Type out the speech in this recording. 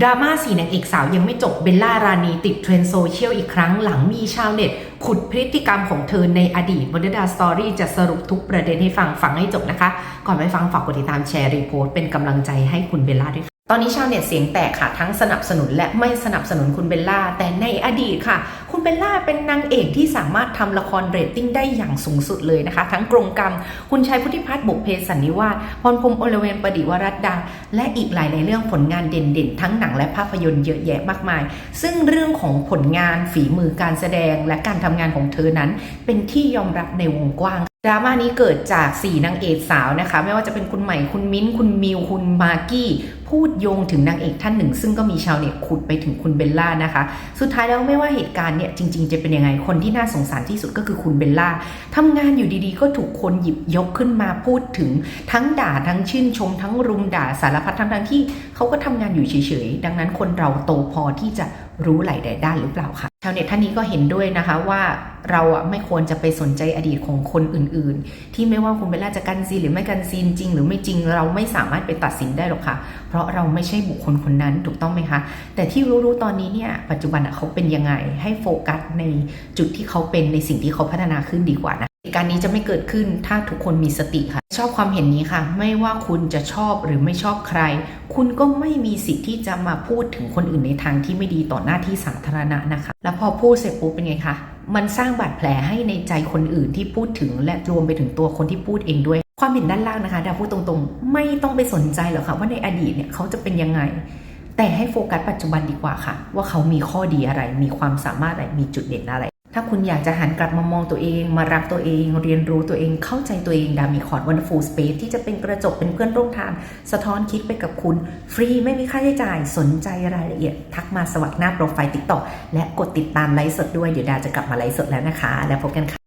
ดราม่าสีนางเอกสาวยังไม่จบเบลล่ารานีติดเทรนด์โซเชียลอีกครั้งหลังมีชาวเน็ต ขุดพฤติกรรมของเธอในอดีตบนดาสตอรี่จะสรุปทุกประเด็นให้ฟังฟังให้จบนะคะ ก่อนไปฟังฝากกดติดตามแชร์รีโพสต์เป็นกำลังใจให้คุณเบลล่าด้วยตอนนี้ชาวเน็ตเสียงแตกค่ะ ทั้งสนับสนุนและไม่สนับสนุนคุณเบลล่า แต่ในอดีตค่ะ เบลล่าเป็นนางเอกที่สามารถทำละครเรตติ้งได้อย่างสูงสุดเลยนะคะ ทั้งกรงกรรม คุณชัยพุทธิพัฒน์บุกเพสันนิวาสพรพรมโอลเวนประดิวรัตดาและอีกหลายในเรื่องผลงานเด่นๆ ทั้งหนังและภาพยนตร์เยอะแยะมากมาย ซึ่งเรื่องของผลงานฝีมือการแสดงและการทำงานของเธอนั้น เป็นที่ยอมรับในวงกว้าง ดราม่านี้เกิดจาก 4นางเอกสาวนะคะ ไม่ว่าจะเป็นคุณใหม่คุณมิ้น คุณมิว คุณมากกี้ พูดโยงถึงนางเอกท่านหนึ่ง ซึ่งก็มีชาวเน็ตขุดไปถึงคุณเบลล่านะคะ สุดท้ายแล้วไม่ว่าเหตุการณ์เนี่ยจริง ๆ จะเป็นยังไงคนที่น่าสงสารที่สุดก็คือคุณเบลล่าทำงานอยู่ดีๆ ก็ถูกคนหยิบยกขึ้นมาพูดถึงทั้งด่าทั้งชื่นชม ทั้งรุมด่าสารพัดทั้งทั้งๆที่เขาก็ทำงานอยู่เฉยๆดังนั้นคนเราโตพอที่จะ รู้หลายด้านหรือเปล่าคะชาวเน็ตท่านนี้ก็เห็นด้วยนะคะว่าเราอะไม่ควรจะไปสนใจอดีตของคนอื่น ๆ ที่ไม่ว่าคุณเบลล่าจะกันซีหรือไม่กันซีนจริง หรือไม่จริงเราไม่สามารถไปตัดสินได้หรอกค่ะ เพราะเราไม่ใช่บุคคลคนนั้นถูกต้องไหมคะ แต่ที่รู้ๆตอนนี้เนี่ยปัจจุบันอะเขาเป็นยังไงให้โฟกัสในจุดที่เขาเป็นในสิ่งที่เขาพัฒนาขึ้นดีกว่านะ เหตุการณ์นี้จะไม่เกิดขึ้นถ้าทุกคนมีสติค่ะ ชอบความเห็นนี้ค่ะ ไม่ว่าคุณจะชอบหรือไม่ชอบใคร คุณก็ไม่มีสิทธิ์ที่จะมาพูดถึงคนอื่นในทางที่ไม่ดีต่อหน้าที่สาธารณะนะคะ แล้วพอพูดเสร็จปุ๊บเป็นไงคะมันสร้างบาดแผลให้ในใจคนอื่นที่พูดถึงและรวมไปถึงตัวคนที่พูดเองด้วย ความเห็นด้านล่างนะคะดาพูดตรงๆ ไม่ต้องไปสนใจหรอกค่ะ ว่าในอดีตเนี่ยเขาจะเป็นยังไง แต่ให้โฟกัสปัจจุบันดีกว่าค่ะ ว่าเขามีข้อดีอะไรมีความสามารถอะไรมีจุดเด่นอะไร ถ้าคุณอยากจะหันกลับมามองตัวเอง มารักตัวเอง เรียนรู้ตัวเองเข้าใจตัวเองดามีคอร์ดวันฟูลสเปซที่จะเป็นกระจกเป็นเพื่อนร่วมทาง สะท้อนคิดไปกับคุณ ฟรีไม่มีค่าใช้จ่ายสนใจรายละเอียด ทักมาสวัสดหน้าโปรไฟล์ติ๊กต็อกและกดติดตามไลฟ์สดด้วย เดี๋ยวดาจะกลับมาไลฟ์สดแล้วนะคะ แล้วพบกันค่ะ